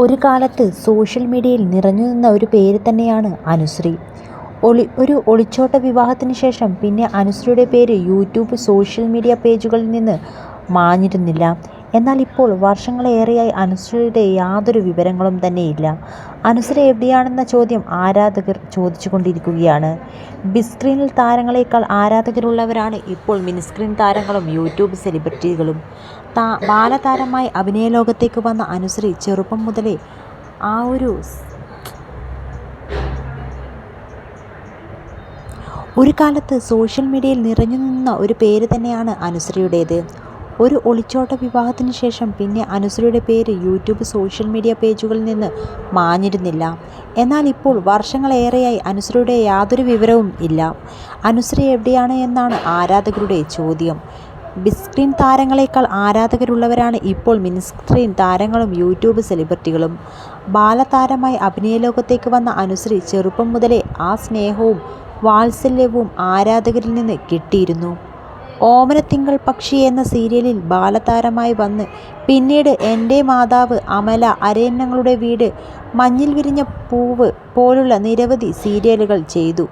ഒരു കാലത്ത് സോഷ്യൽ മീഡിയയിൽ നിറഞ്ഞു നിന്ന ഒരു പേര് തന്നെയാണ് അനുശ്രീ. ഒളി ഒരു ഒളിച്ചോട്ട വിവാഹത്തിന് ശേഷം പിന്നെ അനുശ്രീയുടെ പേര് യൂട്യൂബ് സോഷ്യൽ മീഡിയ പേജുകളിൽ നിന്ന് മാഞ്ഞിരുന്നില്ല. എന്നാൽ ഇപ്പോൾ വർഷങ്ങളേറെയായി അനുശ്രീയുടെ യാതൊരു വിവരങ്ങളും തന്നെയില്ല. അനുശ്രീ എവിടെയാണെന്ന ചോദ്യം ആരാധകർ ചോദിച്ചുകൊണ്ടിരിക്കുകയാണ്. ബിഗ് സ്ക്രീനിൽ താരങ്ങളെക്കാൾ ആരാധകരുള്ളവരാണ് ഇപ്പോൾ മിനിസ്ക്രീൻ താരങ്ങളും യൂട്യൂബ് സെലിബ്രിറ്റികളും. താ ബാലതാരമായി അഭിനയ ലോകത്തേക്ക് വന്ന അനുശ്രീ ചെറുപ്പം മുതലേ ആ ഒരു ഒരു കാലത്ത് സോഷ്യൽ മീഡിയയിൽ നിറഞ്ഞു നിന്ന ഒരു പേര് തന്നെയാണ് അനുശ്രീയുടേത്. ഒരു ഒളിച്ചോട്ട വിവാഹത്തിന് ശേഷം പിന്നെ അനുസരയുടെ പേര് യൂട്യൂബ് സോഷ്യൽ മീഡിയ പേജുകളിൽ നിന്ന് മാഞ്ഞിരുന്നില്ല. എന്നാൽ ഇപ്പോൾ വർഷങ്ങളേറെയായി അനുസരയുടെ യാതൊരു വിവരവും ഇല്ല. അനുസര എവിടെയാണ് എന്നാണ് ആരാധകരുടെ ചോദ്യം. ബിഗ് സ്ക്രീൻ താരങ്ങളെക്കാൾ ആരാധകരുള്ളവരാണ് ഇപ്പോൾ മിനിസ്ക്രീൻ താരങ്ങളും യൂട്യൂബ് സെലിബ്രിറ്റികളും. ബാലതാരമായി അഭിനയ ലോകത്തേക്ക് വന്ന അനുശ്രീ ചെറുപ്പം മുതലേ ആ സ്നേഹവും വാത്സല്യവും ആരാധകരിൽ നിന്ന് കിട്ടിയിരുന്നു. ഓമനത്തിങ്കൾ പക്ഷി എന്ന സീരിയലിൽ ബാലതാരമായി വന്ന് പിന്നീട് എന്റെ മാതാവ്, അമല, അരയന്നങ്ങളുടെ വീട്, മഞ്ഞിൽ വിരിഞ്ഞ പൂവ് പോലുള്ള നിരവധി സീരിയലുകൾ ചെയ്തു.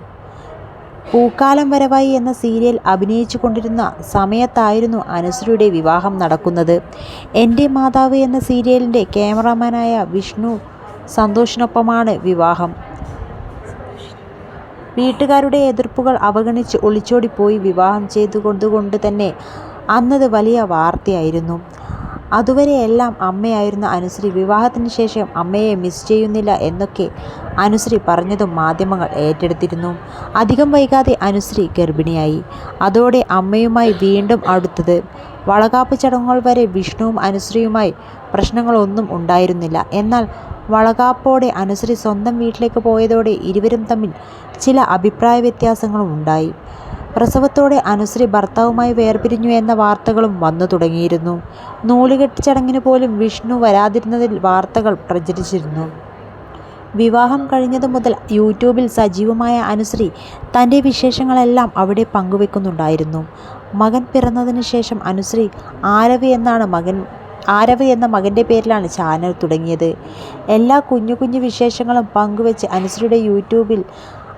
പൂക്കാലം വരവായി എന്ന സീരിയൽ അഭിനയിച്ചു കൊണ്ടിരുന്ന സമയത്തായിരുന്നു അനുസരിയുടെ വിവാഹം നടക്കുന്നത്. എന്റെ മാതാവ് എന്ന സീരിയലിന്റെ ക്യാമറാമാനായ വിഷ്ണു സന്തോഷിനൊപ്പമാണ് വിവാഹം. വീട്ടുകാരുടെ എതിർപ്പുകൾ അവഗണിച്ച് ഒളിച്ചോടിപ്പോയി വിവാഹം ചെയ്തുകൊണ്ടുകൊണ്ട് തന്നെ അന്നത് വലിയ വാർത്തയായിരുന്നു. അതുവരെ എല്ലാം അമ്മയായിരുന്ന അനുശ്രീ വിവാഹത്തിന് ശേഷം അമ്മയെ മിസ് ചെയ്യുന്നില്ല എന്നൊക്കെ അനുശ്രീ പറഞ്ഞതും മാധ്യമങ്ങൾ ഏറ്റെടുത്തിരുന്നു. അധികം വൈകാതെ അനുശ്രീ ഗർഭിണിയായി. അതോടെ അമ്മയുമായി വീണ്ടും അടുത്തത്. വളകാപ്പ് ചടങ്ങുകൾ വരെ വിഷ്ണുവും അനുശ്രീയുമായി പ്രശ്നങ്ങളൊന്നും ഉണ്ടായിരുന്നില്ല. എന്നാൽ വളകാപ്പോടെ അനുശ്രീ സ്വന്തം വീട്ടിലേക്ക് പോയതോടെ ഇരുവരും തമ്മിൽ ചില അഭിപ്രായ വ്യത്യാസങ്ങളും ഉണ്ടായി. പ്രസവത്തോടെ അനുശ്രീ ഭർത്താവുമായി വേർപിരിഞ്ഞു എന്ന വാർത്തകളും വന്നു തുടങ്ങിയിരുന്നു. നൂലുകെട്ട് ചടങ്ങിന് പോലും വിഷ്ണു വരാതിരുന്നതിൽ വാർത്തകൾ പ്രചരിച്ചിരുന്നു. വിവാഹം കഴിഞ്ഞതു മുതൽ യൂട്യൂബിൽ സജീവമായ അനുശ്രീ തന്റെ വിശേഷങ്ങളെല്ലാം അവിടെ പങ്കുവെക്കുന്നുണ്ടായിരുന്നു. മകൻ പിറന്നതിന് ശേഷം അനുശ്രീ ആരവ് എന്നാണ് മകൻ ആരവ് എന്ന മകന്റെ പേരിലാണ് ചാനൽ തുടങ്ങിയത്. എല്ലാ കുഞ്ഞു കുഞ്ഞു വിശേഷങ്ങളും പങ്കുവെച്ച് അനുശ്രീയുടെ യൂട്യൂബിൽ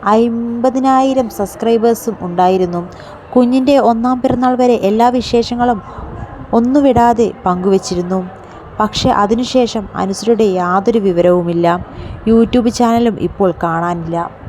അമ്പതിനായിരം സബ്സ്ക്രൈബേഴ്സും ഉണ്ടായിരുന്നു. കുഞ്ഞിന്റെ ഒന്നാം പിറന്നാൾ വരെ എല്ലാ വിശേഷങ്ങളും ഒന്നുവിടാതെ പങ്കുവച്ചിരുന്നു പക്ഷേ അതിനുശേഷം അനുസരിയുടെ യാതൊരു വിവരവുമില്ല. യൂട്യൂബ് ചാനലും ഇപ്പോൾ കാണാനില്ല.